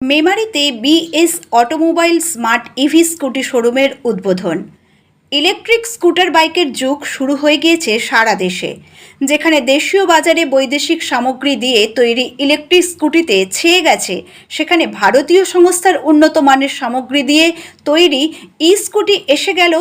মেমারিতে BS automobile smart EV scooty শোরুমের উদ্বোধন। Electric scooter বাইকের যুগ শুরু হয়ে গিয়েছে সারা দেশে, যেখানে দেশীয় বাজারে বৈদেশিক সামগ্রী দিয়ে তৈরি ইলেকট্রিক স্কুটিতে ছেয়ে গেছে, সেখানে ভারতীয় সংস্থার উন্নত মানের সামগ্রী দিয়ে তৈরি ই স্কুটি এসে গেল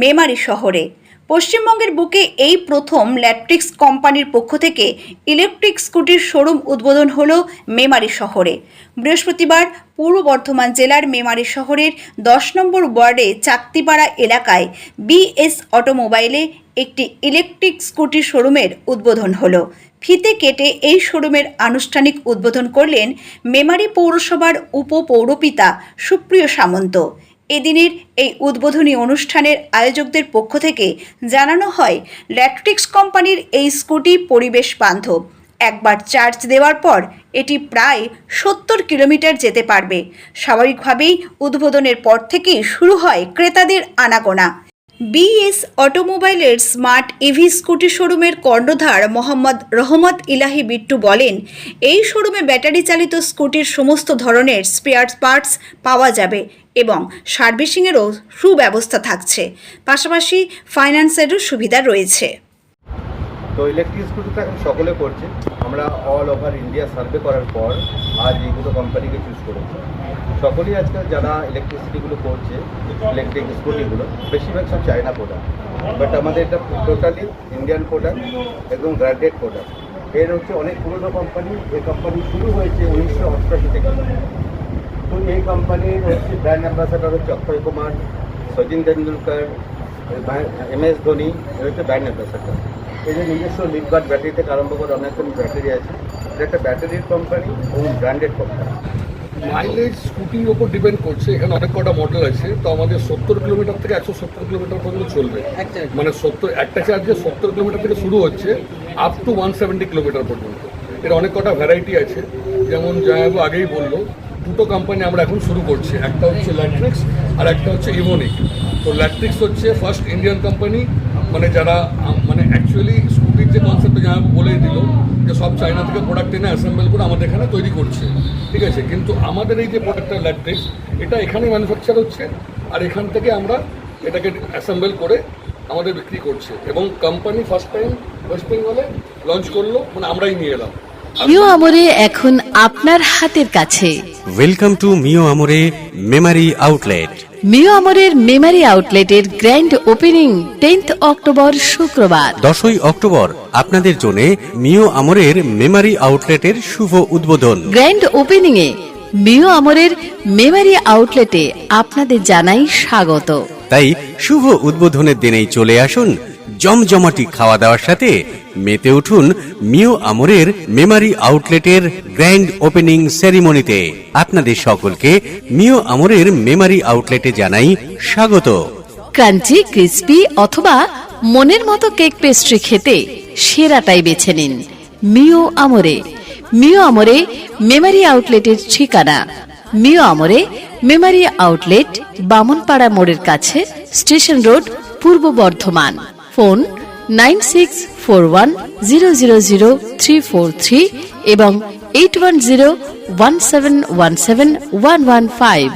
মেমারি শহরে। পশ্চিমবঙ্গের বুকে এই প্রথম ল্যাট্রিক্স কোম্পানির পক্ষ থেকে ইলেকট্রিক স্কুটির শোরুম উদ্বোধন হল মেমারি শহরে। বৃহস্পতিবার পূর্ব বর্ধমান জেলার মেমারি শহরের দশ নম্বর ওয়ার্ডে চাকতিপাড়া এলাকায় বিএস অটোমোবাইলে একটি ইলেকট্রিক স্কুটি শোরুমের উদ্বোধন হলো। ফিতে কেটে এই শোরুমের আনুষ্ঠানিক উদ্বোধন করলেন মেমারি পৌরসভার উপপৌরপিতা সুপ্রিয় সামন্ত। এদিনের এই উদ্বোধনী অনুষ্ঠানের আয়োজকদের পক্ষ থেকে জানানো হয়, ল্যাট্রিক্স কোম্পানির এই স্কুটি পরিবেশ বান্ধব। একবার চার্জ দেওয়ার পর এটি প্রায় সত্তর কিলোমিটার যেতে পারবে। স্বাভাবিকভাবেই উদ্বোধনের পর থেকেই শুরু হয় ক্রেতাদের আনাগোনা। বিএস অটোমোবাইলের স্মার্ট ইভি স্কুটি শোরুমের কর্ণধার মোহাম্মদ রহমত ইলাহি বিট্টু বলেন, এই শোরুমে ব্যাটারি চালিত স্কুটির সমস্ত ধরনের স্পেয়ার পার্টস পাওয়া যাবে এবং সার্ভিসিংয়েরও সুব্যবস্থা থাকছে। পাশাপাশি ফাইন্যান্সেরও সুবিধা রয়েছে। তো ইলেকট্রিক স্কুটি তো এখন সকলে করছে। আমরা অল ওভার ইন্ডিয়া সার্ভে করার পর আজ এই দুটো কোম্পানিকে চুজ করেছি। সকলেই আজকাল যারা ইলেকট্রিসিটিগুলো করছে ইলেকট্রিক স্কুটিগুলো বেশিরভাগ সব চায়না প্রোডাক্ট বাট আমাদের এটা টোটালি ইন্ডিয়ান প্রোডাক্ট একদম গ্রান্ডেড প্রোডাক্টের হচ্ছে অনেক পুরনো কোম্পানি এই কোম্পানি শুরু হয়েছে উনিশশো অষ্টআশি থেকে। তো এই কোম্পানির হচ্ছে ব্র্যান্ড অ্যাম্বাসাডার হচ্ছে অক্ষয় কুমার, সচিন তেন্ডুলকর এম এস ধোনি, এর হচ্ছে ব্র্যান্ড অ্যাম্বাসাডার এই যে নিজস্ব লিপগার্ড ব্যাটারি থেকে আরম্ভ করে অনেক ব্যাটারি আছে। এটা একটা ব্যাটারির কোম্পানি এবং ব্র্যান্ডেড কোম্পানি মাইলেজ স্কুটির ওপর ডিপেন্ড করছে। এখানে অনেক কটা মডেল আছে। তো আমাদের সত্তর কিলোমিটার থেকে একশো সত্তর কিলোমিটার পর্যন্ত চলবে। মানে সত্তর একটা চার্জে সত্তর কিলোমিটার থেকে শুরু হচ্ছে up to one seventy kilometre পর্যন্ত। এর অনেক কটা ভ্যারাইটি আছে। যেমন জয়াবু আগেই বলল দুটো কোম্পানি আমরা এখন শুরু করছি। একটা হচ্ছে ল্যাট্রিক্স আর একটা হচ্ছে ইভোনিক তো ল্যাট্রিক্স হচ্ছে ফার্স্ট ইন্ডিয়ান কোম্পানি মানে যারা মানে অ্যাকচুয়ালি স্কুটির যে কনসেপ্ট জয়াবু বলে দিল যে সব চায়না থেকে প্রোডাক্ট এনে অ্যাসেম্বল করে আমাদের এখানে তৈরি করছে ঠিক আছে? কিন্তু আমাদের এই যে প্রোডাক্টটা ল্যাট্রিক্স এটা এখানে ম্যানুফ্যাকচার হচ্ছে আর এখান থেকে আমরা এটাকে অ্যাসেম্বল করে আমাদের বিক্রি করছে। এবং কোম্পানি ফার্স্ট টাইম ওয়েস্ট বেঙ্গলে লঞ্চ করল মানে আমরাই নিয়ে এলাম। মিও আমরে এখন আপনার হাতের কাছে। Welcome to Mio Amore Memari outlet Mio আমরের Memari আউটলেটের গ্র্যান্ড ওপেনিং টেন্থ অক্টোবর শুক্রবার দশই অক্টোবর আপনাদের জন্য মিও আমরের মেমারি আউটলেটের শুভ উদ্বোধন। গ্র্যান্ড ওপেনিং এ মিও আমরের মেমারি আউটলেটে আপনাদের জানাই স্বাগত। তাই শুভ উদ্বোধনের দিনেই চলে আসুন জমজমাটি খাওয়া দাওয়ার সাথে মেতে উঠুন মিও আমরের মেমারি আউটলেটের গ্র্যান্ড ওপেনিং সেরিমনিতে। আপনাদের সকলকে মিও আমরের মেমারি আউটলেটে জানাই স্বাগত। ক্রাঞ্চি, ক্রিস্পি অথবা মনের মতো কেক পেস্ট্রি খেতে সেরাটাই বেছে নিন মিও আমরে। মিও আমরে মেমারি আউটলেটের ঠিকানা। মিও আমরে মেমারি আউটলেট বামনপাড়া মোড়ের কাছে station road Purba Bardhaman. Phone nine six four one zero zero zero three four three এবং eight one zero one seven one seven one one five.